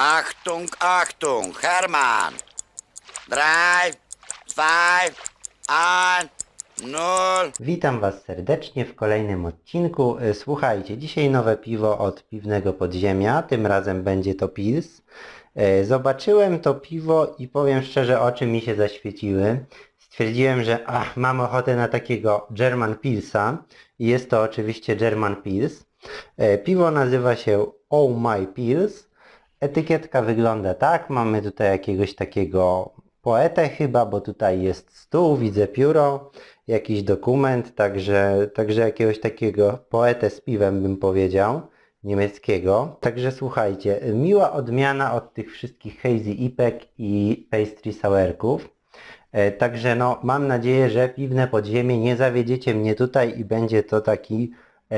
Achtung, Achtung, Hermann. Drei, zwei, ein, null. Witam Was serdecznie w kolejnym odcinku. E, Słuchajcie, dzisiaj nowe piwo od Piwnego Podziemia, tym razem będzie to Pils. E, Zobaczyłem to piwo i powiem szczerze, oczy mi się zaświeciły. Stwierdziłem, że ach, mam ochotę na takiego German Pilsa i jest to oczywiście German Pils. E, Piwo nazywa się Oh My Pils. Etykietka wygląda tak, mamy tutaj jakiegoś takiego poetę chyba, bo tutaj jest stół, widzę pióro, jakiś dokument, także, także jakiegoś takiego poetę z piwem bym powiedział, niemieckiego. Także słuchajcie, miła odmiana od tych wszystkich hazy ipek i pastry sourków. E, Także no, mam nadzieję, że piwne podziemie nie zawiedziecie mnie tutaj i będzie to taki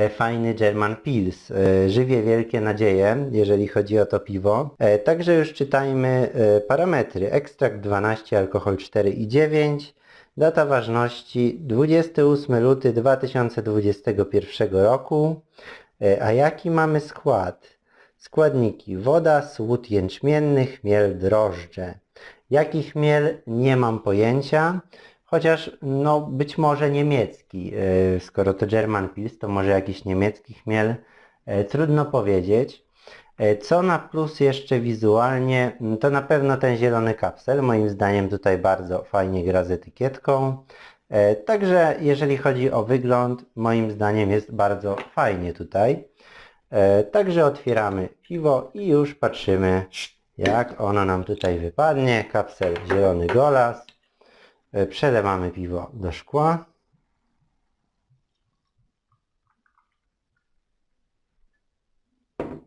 fajny German Pils. E, Żywię wielkie nadzieje, jeżeli chodzi o to piwo. E, Także już czytajmy e, parametry. Ekstrakt 12, alkohol 4,9. Data ważności 28 luty 2021 roku. E, A jaki mamy skład? Składniki woda, słód jęczmienny, chmiel, drożdże. Jaki chmiel? Nie mam pojęcia. Chociaż no być może niemiecki. E, Skoro to German Pils, to może jakiś niemiecki chmiel. E, Trudno powiedzieć. E, Co na plus jeszcze wizualnie, to na pewno ten zielony kapsel. Moim zdaniem tutaj bardzo fajnie gra z etykietką. Także jeżeli chodzi o wygląd, moim zdaniem jest bardzo fajnie tutaj. Także otwieramy piwo i już patrzymy jak ono nam tutaj wypadnie. Kapsel zielony golas. E, Przelewamy piwo do szkła.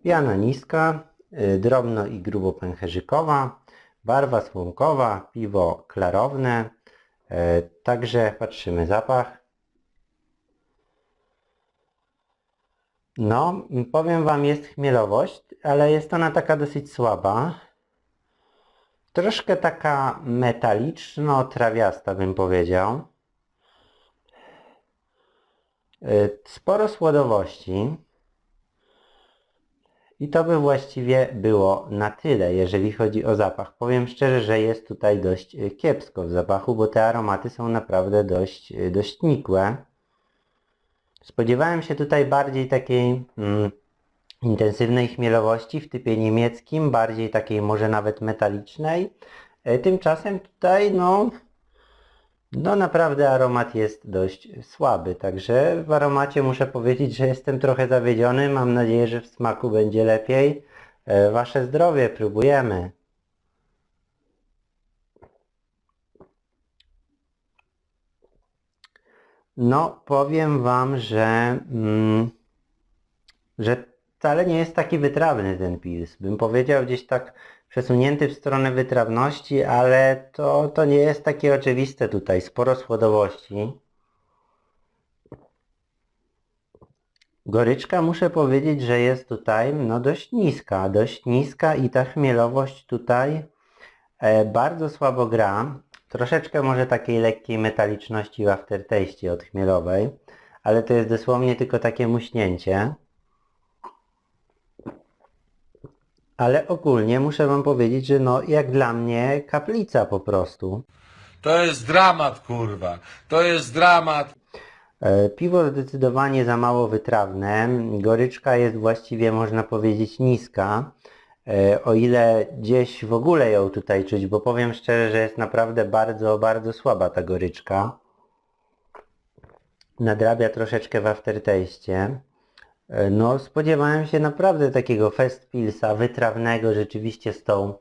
Piana niska, y, drobno i grubo pęcherzykowa, barwa słomkowa, piwo klarowne, e, także patrzymy zapach. No, powiem Wam, jest chmielowość, ale jest ona taka dosyć słaba. Troszkę taka metaliczno-trawiasta bym powiedział. E, Sporo słodowości. I to by właściwie było na tyle, jeżeli chodzi o zapach. Powiem szczerze, że jest tutaj dość e, kiepsko w zapachu, bo te aromaty są naprawdę dość, e, dość nikłe. Spodziewałem się tutaj bardziej takiej mm, intensywnej chmielowości w typie niemieckim, bardziej takiej może nawet metalicznej. E, Tymczasem tutaj no, no naprawdę aromat jest dość słaby, także w aromacie muszę powiedzieć, że jestem trochę zawiedziony. Mam nadzieję, że w smaku będzie lepiej. E, Wasze zdrowie, próbujemy. No, powiem Wam, że, mm, że wcale nie jest taki wytrawny ten pils. Bym powiedział gdzieś tak przesunięty w stronę wytrawności, ale to, to nie jest takie oczywiste tutaj. Sporo słodowości. Goryczka muszę powiedzieć, że jest tutaj no dość niska, dość niska i ta chmielowość tutaj e, bardzo słabo gra. Troszeczkę może takiej lekkiej metaliczności w aftertaście od chmielowej, ale to jest dosłownie tylko takie muśnięcie. Ale ogólnie muszę Wam powiedzieć, że no jak dla mnie kaplica po prostu. To jest dramat, kurwa. To jest dramat. E, Piwo zdecydowanie za mało wytrawne. Goryczka jest właściwie można powiedzieć niska. E, O ile gdzieś w ogóle ją tutaj czuć, bo powiem szczerze, że jest naprawdę bardzo, bardzo słaba ta goryczka. Nadrabia troszeczkę w aftertaście. E, No spodziewałem się naprawdę takiego fest pilsa wytrawnego, rzeczywiście z tą,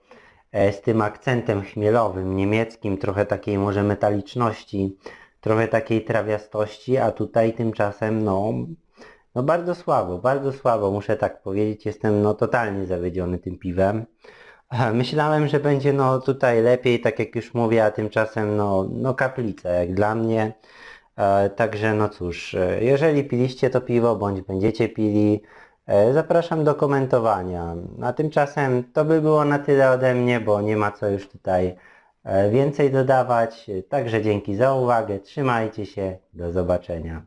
e, z tym akcentem chmielowym, niemieckim, trochę takiej może metaliczności, trochę takiej trawiastości, a tutaj tymczasem no, no bardzo słabo, bardzo słabo, muszę tak powiedzieć, jestem no totalnie zawiedziony tym piwem. E, Myślałem, że będzie no tutaj lepiej, tak jak już mówię, a tymczasem no, no kaplica jak dla mnie. E, Także no cóż, e, jeżeli piliście to piwo, bądź będziecie pili, e, zapraszam do komentowania. A tymczasem to by było na tyle ode mnie, bo nie ma co już tutaj więcej dodawać. Także dzięki za uwagę, trzymajcie się, do zobaczenia.